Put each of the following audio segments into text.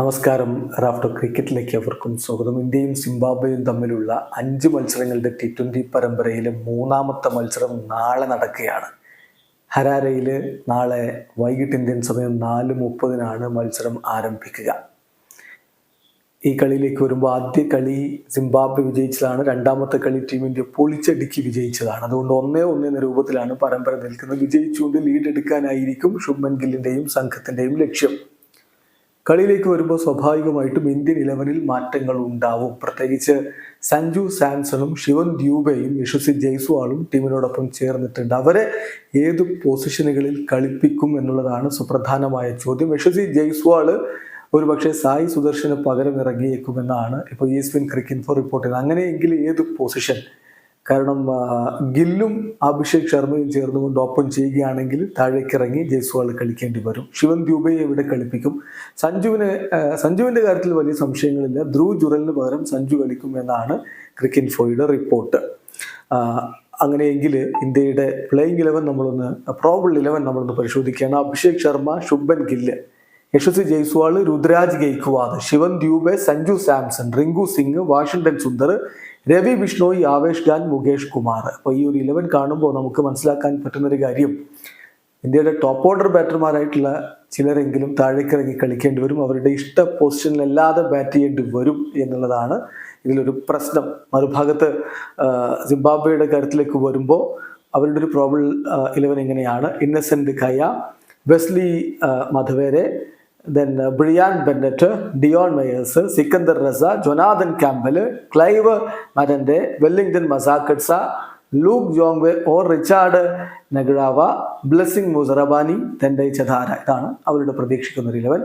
നമസ്കാരം. റാഫ്റ്റോ ക്രിക്കറ്റിലേക്ക് അവർക്കും സ്വാഗതം. ഇന്ത്യയും സിംബാബ്വേയും തമ്മിലുള്ള അഞ്ച് മത്സരങ്ങളുടെ ടി ട്വന്റി പരമ്പരയിലെ മൂന്നാമത്തെ മത്സരം നാളെ നടക്കുകയാണ്. ഹരാരയിൽ നാളെ വൈകിട്ട് ഇന്ത്യൻ സമയം നാല് മുപ്പതിനാണ് മത്സരം ആരംഭിക്കുക. ഈ കളിയിലേക്ക് വരുമ്പോൾ ആദ്യ കളി സിംബാബ്വെ വിജയിച്ചതാണ്. രണ്ടാമത്തെ കളി ടീം ഇന്ത്യ പൊളിച്ചടുക്കി വിജയിച്ചതാണ്. അതുകൊണ്ട് ഒന്നേ ഒന്നേ എന്ന രൂപത്തിലാണ് പരമ്പര നിൽക്കുന്നത്. വിജയിച്ചുകൊണ്ട് ലീഡ് എടുക്കാനായിരിക്കും ശുഭ്മൻ ഗില്ലിന്റെയും സംഘത്തിന്റെയും ലക്ഷ്യം. കളിയിലേക്ക് വരുമ്പോൾ സ്വാഭാവികമായിട്ടും ഇന്ത്യൻ ഇലവനിൽ മാറ്റങ്ങൾ ഉണ്ടാവും. പ്രത്യേകിച്ച് സഞ്ജു സാംസണും ശിവൻ ദ്യൂബയും യശസ്വി ജയ്സ്വാളും ടീമിനോടൊപ്പം ചേർന്നിട്ടുണ്ട്. അവരെ ഏത് പൊസിഷനുകളിൽ കളിപ്പിക്കും എന്നുള്ളതാണ് സുപ്രധാനമായ ചോദ്യം. യശസ്വി ജയ്സ്വാൾ ഒരുപക്ഷെ സായി സുദർശന് പകരം ഇറങ്ങിയേക്കുമെന്നാണ് ഇപ്പോൾ ഈസ്വിൻ ഫോർ റിപ്പോർട്ട് ചെയ്യുന്നത്. അങ്ങനെയെങ്കിൽ ഏത് പൊസിഷൻ കാരണം ഗില്ലും അഭിഷേക് ശർമ്മയും ചേർന്നുകൊണ്ട് ഓപ്പൺ ചെയ്യുകയാണെങ്കിൽ താഴേക്ക് ഇറങ്ങി ജയ്സ്വാൾ കളിക്കേണ്ടി വരും. ശിവൻ ദ്യൂബയെ ഇവിടെ കളിപ്പിക്കും. സഞ്ജുവിന് സഞ്ജുവിന്റെ കാര്യത്തിൽ വലിയ സംശയങ്ങളില്ല. ധ്രുവ് ജുറലിന് പകരം സഞ്ജു കളിക്കും എന്നാണ് ക്രിക്കറ്റ് ഫോയുടെ റിപ്പോർട്ട്. അങ്ങനെയെങ്കിൽ ഇന്ത്യയുടെ പ്ലേയിങ് ഇലവൻ നമ്മളൊന്ന് പ്രോബിൾ ഇലവൻ നമ്മളൊന്ന് പരിശോധിക്കുകയാണ്. Abhishek Sharma Shubman Gill Yashasvi Jaiswal Ruturaj Gaikwad Shivam Dube Sanju Samson Rinku Singh Washington Sundar Ravi Bishnoi Avesh Khan Mukesh Kumar. അപ്പോൾ ഈ ഒരു ഇലവൻ കാണുമ്പോൾ നമുക്ക് മനസ്സിലാക്കാൻ പറ്റുന്നൊരു കാര്യം ഇന്ത്യയുടെ ടോപ്പ് ഓർഡർ ബാറ്റർമാരായിട്ടുള്ള ചിലരെങ്കിലും താഴേക്കിറങ്ങി കളിക്കേണ്ടി വരും. അവരുടെ ഇഷ്ട പൊസിഷനിലല്ലാതെ ബാറ്റ് ചെയ്യേണ്ടി വരും എന്നുള്ളതാണ് ഇതിലൊരു പ്രശ്നം. മറുഭാഗത്ത് സിംബാബ്വേയുടെ കാര്യത്തിലേക്ക് വരുമ്പോൾ അവരുടെ ഒരു പ്രോബ്ലം ഇലവൻ എങ്ങനെയാണ് Innocent Kaia Wesley Madhevere then Brian Bennett Dion Myers Sikandar Raza Jonathan Campbell Clive Madande Wellington Masakadza Luke Jongwe or Richard Ngarava Blessing Muzarabani Tendai Chatara ഇതാണ് അവരുടെ പ്രതീക്ഷിക്കുന്ന ഒരു ഇലവൻ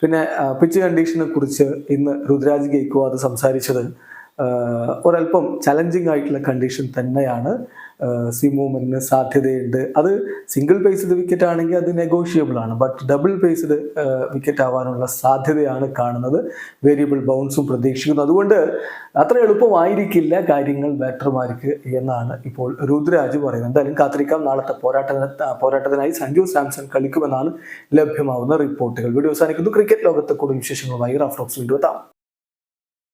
പിന്നെ പിച്ച് കണ്ടീഷനെ കുറിച്ച് ഇന്ന് രുദ്രാജ് ഗെയ്ക്വാദ് സംസാരിച്ചത് ഒരല്പം ചലഞ്ചിങ് ആയിട്ടുള്ള കണ്ടീഷൻ തന്നെയാണ് സി മൂവ്മെന്റിന് സാധ്യതയുണ്ട്. അത് സിംഗിൾ പേസ്ഡ് വിക്കറ്റ് ആണെങ്കിൽ അത് നെഗോഷിയബിൾ ആണ് ബട്ട് ഡബിൾ പേസ്ഡ് വിക്കറ്റ് ആവാനുള്ള സാധ്യതയാണ് കാണുന്നത്. വേരിയബിൾ ബൗൺസും പ്രതീക്ഷിക്കുന്നു. അതുകൊണ്ട് അത്ര എളുപ്പമായിരിക്കില്ല കാര്യങ്ങൾ ബാറ്റർമാർക്ക് എന്നാണ് ഇപ്പോൾ രുദ്രാജ് പറയുന്നത്. എന്തായാലും കാത്തിരിക്കാം. നാളത്തെ പോരാട്ടത്തിന് പോരാട്ടത്തിനായി സഞ്ജു സാംസൺ കളിക്കുമെന്നാണ് ലഭ്യമാവുന്ന റിപ്പോർട്ടുകൾ. വീഡിയോ അവസാനിക്കുന്നു. ക്രിക്കറ്റ് ലോകത്തെ കൂടുതൽ വിശേഷങ്ങളുമായി റഫ്ലോക്സ് വീണ്ടും എത്താം.